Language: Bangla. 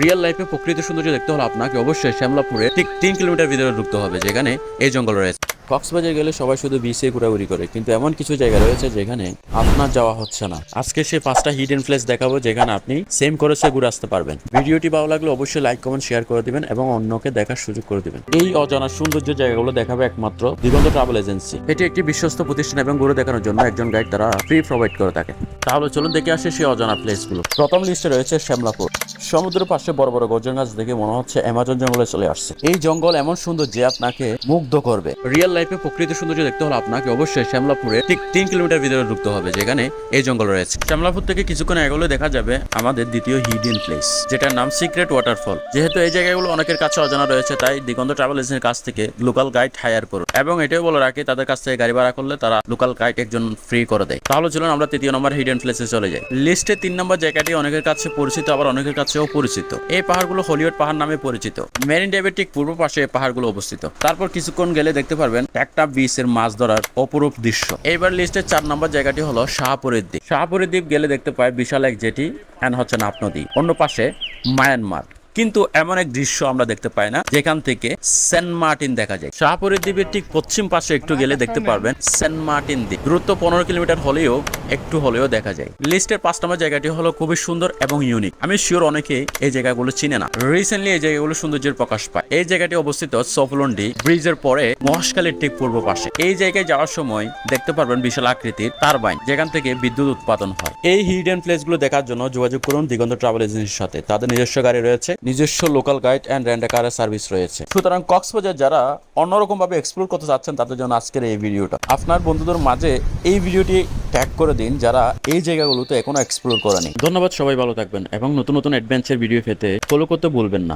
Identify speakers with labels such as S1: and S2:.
S1: রিয়েল লাইফে প্রকৃত সৌন্দর্য দেখতে হলে আপনাকে অবশ্যই শ্যামলাপুরে ঠিক তিন কিলোমিটার ভিতরে ঢুকতে হবে, যেখানে এই জঙ্গল রয়েছে। কক্সবাজার গেলে সবাই শুধু বিচে ঘোরাঘুরি করে, কিন্তু এমন কিছু জায়গা রয়েছে যেখানে আপনার যাওয়া হচ্ছে না। আজকে সে পাঁচটা হিডেন প্লেস দেখাবো যেখানে আপনি সেম করেছে ঘুরে আসতে পারবেন। ভিডিওটি ভালো লাগলে অবশ্যই লাইক কমেন্ট শেয়ার করে দিবেন এবং অন্যকে দেখার সুযোগ করে দিবেন। এই অজানা সৌন্দর্য জায়গাগুলো দেখাবে একমাত্র দিগন্ত ট্রাভেল এজেন্সি এটি একটি বিশ্বস্ত প্রতিষ্ঠান এবং ঘুরে দেখানোর জন্য একজন গাইড তারা ফ্রি প্রোভাইড করে থাকে। তাহলে চলুন দেখে আসে সেই অজানা প্লেসগুলো প্রথম লিস্টে রয়েছে শ্যামলাপুর। সমুদ্রের পাশে বড় বড় গর্জন গাছ দেখে মনে হচ্ছে অ্যামাজন জঙ্গলে চলে আসছে। এই জঙ্গল এমন সুন্দর যে আপনাকে মুগ্ধ করবে। রিয়েল লাইফে প্রকৃতি সৌন্দর্য দেখতে হলে আপনাকে অবশ্যই শ্যামলাপুরে ঠিক তিন কিলোমিটার ভিতরে ঢুকতে হবে, যেখানে এই জঙ্গল রয়েছে। শ্যামলাপুর থেকে কিছুক্ষণ এগোলে দেখা যাবে আমাদের দ্বিতীয় হিডেন প্লেস যেটার নাম সিক্রেট ওয়াটারফল যেহেতু এই জায়গাগুলো অনেকের কাছে অজানা রয়েছে, তাই দিগন্ত ট্রাভেল এজেন্সির কাছ থেকে লোকাল গাইড হায়ার করুন। এবং এটাও বলে রাখি, তাদের কাছ থেকে গাড়ি ভাড়া করলে তারা লোকাল গাইড একজন ফ্রি করে দেয়। তাহলে চলুন আমরা তৃতীয় নম্বর হিডেন প্লেসে চলে যাই। লিস্টে তিন নম্বর জায়গাটি অনেকের কাছে পরিচিত, আবার অনেকের কাছেও পরিচিত। এই পাহাড়গুলো হলিউড পাহাড় নামে পরিচিত। মেরিন ড্রাইভের ঠিক পূর্ব পাশে এই পাহাড়গুলো অবস্থিত। তারপর কিছুক্ষণ গেলে দেখতে পারবেন একটা বিচের মাছ ধরার অপরূপ দৃশ্য। এইবার লিস্টের চার নম্বর জায়গাটি হলো শাহপুরের দ্বীপ। শাহপুরের দ্বীপ গেলে দেখতে পায় বিশাল এক জেটি হ্যান হচ্ছে নাপ নদী। অন্য পাশে মায়ানমার। কিন্তু এমন এক দৃশ্য আমরা দেখতে পাই না, যেখান থেকে সেন্ট মার্টিন দেখা যায়। শাহপুরের দ্বীপের ঠিক পশ্চিম পাশে একটু গেলে দেখতে পারবেন সেন্ট মার্টিন দ্বীপ। দূরত্ব পনেরো কিলোমিটার হলেও একটু হলেও দেখা যায়। লিস্টের পাঁচ নম্বর জায়গাটি হলো খুবই সুন্দর এবং ইউনিক আমি শিওর অনেকে এই জায়গাগুলো চিনে না। রিসেন্টলি এই জায়গাগুলো সৌন্দর্যের প্রকাশ পায়। এই জায়গাটি অবস্থিত সফলন্ডি ব্রিজের পরে মহাশকালের ঠিক পূর্ব পাশে। এই জায়গায় যাওয়ার সময় দেখতে পারবেন বিশাল আকৃতির টারবাইন, যেখান থেকে বিদ্যুৎ উৎপাদন হয়। এই হিডেন প্লেসগুলো দেখার জন্য যোগাযোগ করুন দিগন্ত ট্রাভেল এজেন্সির সাথে। তাদের নিজস্ব গাড়ি রয়েছে, নিজস্ব লোকাল গাইড অ্যান্ড রেন্ট কারের সার্ভিস রয়েছে। সুতরাং কক্সবাজার যারা অন্যরকম ভাবে এক্সপ্লোর করতে চাচ্ছেন তাদের জন্য আজকের এই ভিডিওটা আপনার বন্ধুদের মাঝে এই ভিডিওটি ট্যাগ করে দিন যারা এই জায়গাগুলোতে এখনও এক্সপ্লোর করেনি। ধন্যবাদ, সবাই ভালো থাকবেন এবং নতুন নতুন অ্যাডভেঞ্চার ভিডিও পেতে ফলো করতে ভুলবেন না।